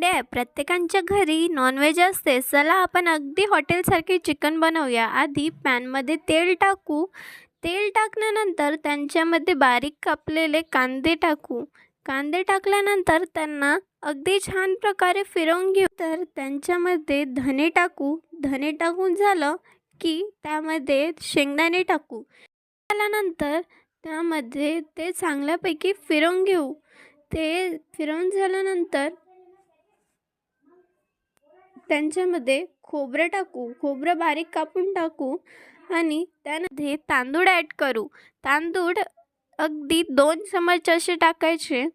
Day प्रत्येकांच्या घरी non veg असते. चला आपण अगदी हॉटेलसारखे चिकन बनवूया. आधी पॅनमध्ये तेल टाकू. तेल टाकल्यानंतर त्यांच्यामध्ये बारीक कापलेले कांदे टाकू. कांदे टाकल्यानंतर त्यांना अगदी छान प्रकारे फिरवून घेऊ. तर त्यांच्यामध्ये धने टाकू. धने टाकून झालं की त्यामध्ये शेंगदाणे टाकू. झाल्यानंतर त्यामध्ये ते चांगल्यापैकी फिरवून घेऊ. ते फिरवून झाल्यानंतर त्यांच्यामध्ये खोबरं टाकू खोबरं बारीक कापून टाकू आणि त्यामध्ये तांदूळ ॲड करू. तांदूळ अगदी दोन चमच असे टाकायचे.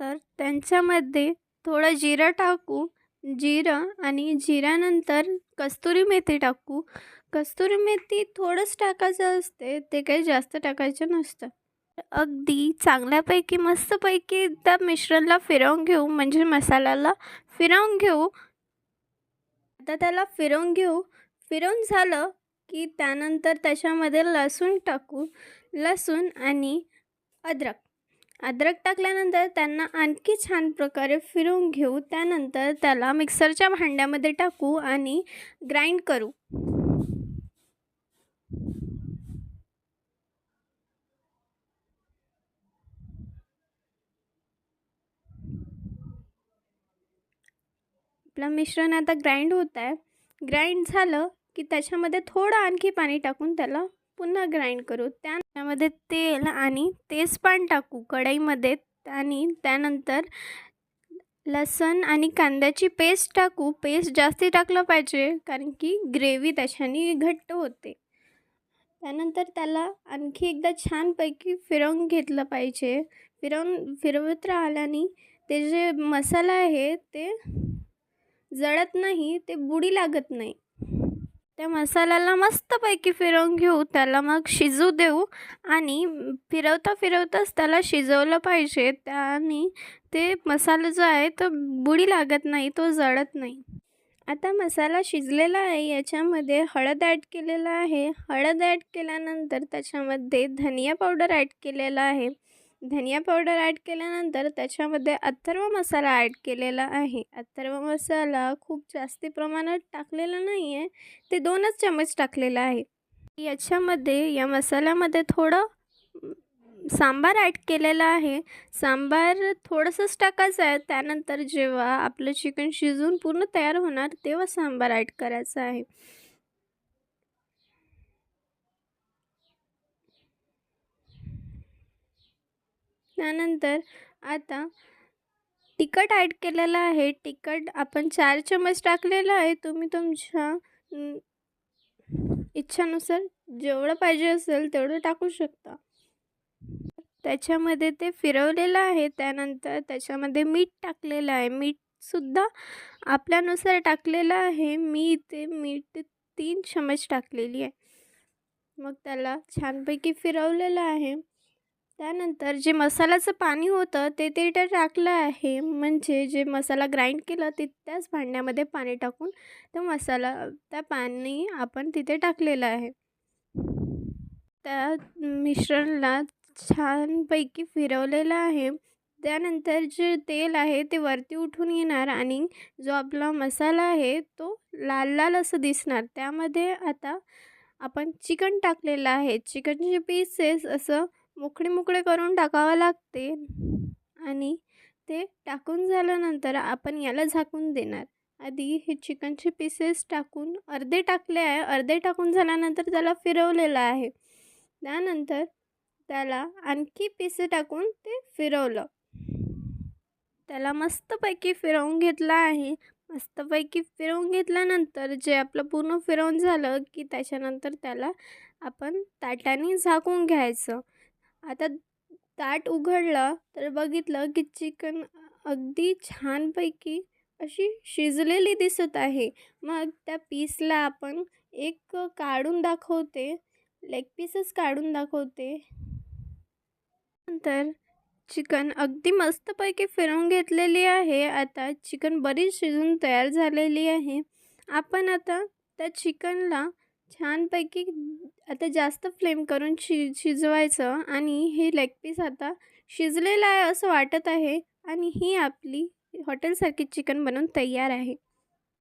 तर त्यांच्यामध्ये थोडं जिरं टाकू. जिरं आणि जिऱ्यानंतर कस्तुरी मेथी टाकू. कस्तुरी मेथी थोडंच टाकायचं असते ते काही जास्त टाकायचं नसतं. अगदी चांगल्यापैकी मस्तपैकी त्या मिश्रणला फिरवून घेऊ म्हणजे मसाल्याला फिरवून घेऊ. आता त्याला फिरवून घेऊ. फिरवून झालं की त्यानंतर त्याच्यामध्ये लसूण टाकू. लसूण आणि अद्रक. अद्रक टाकल्यानंतर त्यांना आणखी छान प्रकारे फिरवून घेऊ. त्यानंतर त्याला मिक्सरच्या भांड्यामध्ये टाकू आणि ग्राइंड करू. आपलं मिश्रण आता ग्राइंड होत आहे. ग्राइंड झालं की त्याच्यामध्ये थोडं आणखी पाणी टाकून त्याला पुन्हा ग्राइंड करू. त्यामध्ये तेल आणि तेजपान टाकू कढईमध्ये आणि त्यानंतर लसण आणि कांद्याची पेस्ट टाकू. पेस्ट जास्ती टाकलं पाहिजे कारण की ग्रेव्ही त्याच्याने घट्ट होते. त्यानंतर त्याला आणखी एकदा छानपैकी फिरवून घेतलं पाहिजे. फिरवून फिरवत राहिल्याने ते जे मसाला आहे ते जळत नाही ते बुडी लागत नाही. त्या मसाल्याला मस्तपैकी फिरवून घेऊ त्याला मग शिजू देऊ आणि फिरवता फिरवताच त्याला शिजवलं पाहिजे. त्याने ते मसाला जो आहे तो बुडी लागत नाही तो जळत नाही. आता मसाला शिजलेला आहे याच्यामध्ये हळद ॲड केलेलं आहे. हळद ॲड केल्यानंतर त्याच्यामध्ये धनिया पावडर ॲड केलेला आहे. धनिया पावडर ॲड केल्यानंतर त्याच्यामध्ये अथर्व मसाला ॲड केलेला आहे. अथर्व मसाला खूप जास्ती प्रमाणात टाकलेला नाही आहे ते दोनच चमच टाकलेला आहे. याच्यामध्ये या मसाल्यामध्ये थोडं सांबार ॲड केलेला आहे. सांबार थोडंसंच टाकायचं आहे. त्यानंतर जेव्हा आपलं चिकन शिजून पूर्ण तयार होणार तेव्हा सांबार ॲड करायचं आहे. त्यानंतर आता तिखट ॲड केलेलं आहे. तिखट आपण चार चमच टाकलेलं आहे. तुम्ही तुमच्या इच्छानुसार जेवढं पाहिजे असेल तेवढं टाकू शकता. त्याच्यामध्ये ते फिरवलेलं आहे. त्यानंतर त्याच्यामध्ये मीठ टाकलेलं आहे. मीठसुद्धा आपल्यानुसार टाकलेलं आहे. मी इथे मीठ तीन चमच टाकलेली आहे. मग त्याला छानपैकी फिरवलेलं आहे. त्यानंतर जे मसाल्याचं पाणी होतं ते ते टाकलं आहे. म्हणजे जे मसाला ग्राइंड केलं ते त्याच भांड्यामध्ये पाणी टाकून तो मसाला त्या पाणी आपण तिथे टाकलेलं आहे. त्या मिश्रणला छानपैकी फिरवलेलं आहे. त्यानंतर जे तेल आहे ते वरती उठून येणार आणि जो आपला मसाला आहे तो लाल लाल असं दिसणार. त्यामध्ये आता आपण चिकन टाकलेलं आहे. चिकनचे पीसेस असं मोकळे मोकळे करून टाकावं लागते. आणि ते टाकून झाल्यानंतर आपण याला झाकून देणार. आधी हे चिकनचे पीसेस टाकून अर्धे टाकले आहे. अर्धे टाकून झाल्यानंतर त्याला फिरवलेलं आहे. त्यानंतर त्याला आणखी पिसे टाकून ते फिरवलं. त्याला मस्तपैकी फिरवून घेतलं आहे. मस्तपैकी फिरवून घेतल्यानंतर जे आपलं पूर्ण फिरवून झालं की त्याच्यानंतर त्याला आपण ताटाने झाकून घ्यायचं. आता ताट उघडलं तर बघितलं की चिकन अगदी छानपैकी अशी शिजलेली दिसत आहे. मग त्या पीसला आपण एक काढून दाखवते. लेग पीसच काढून दाखवते. नंतर चिकन अगदी मस्तपैकी फिरवून घेतलेली आहे. आता चिकन बरीच शिजून तयार झालेली आहे. आपण आता त्या चिकनला छानपैकी आता जास्त फ्लेम करून शि शिजवायचं आणि हे लेग पीस आता शिजलेलं आहे असं वाटत आहे आणि ही आपली हॉटेलसारखी चिकन बनवून तयार आहे.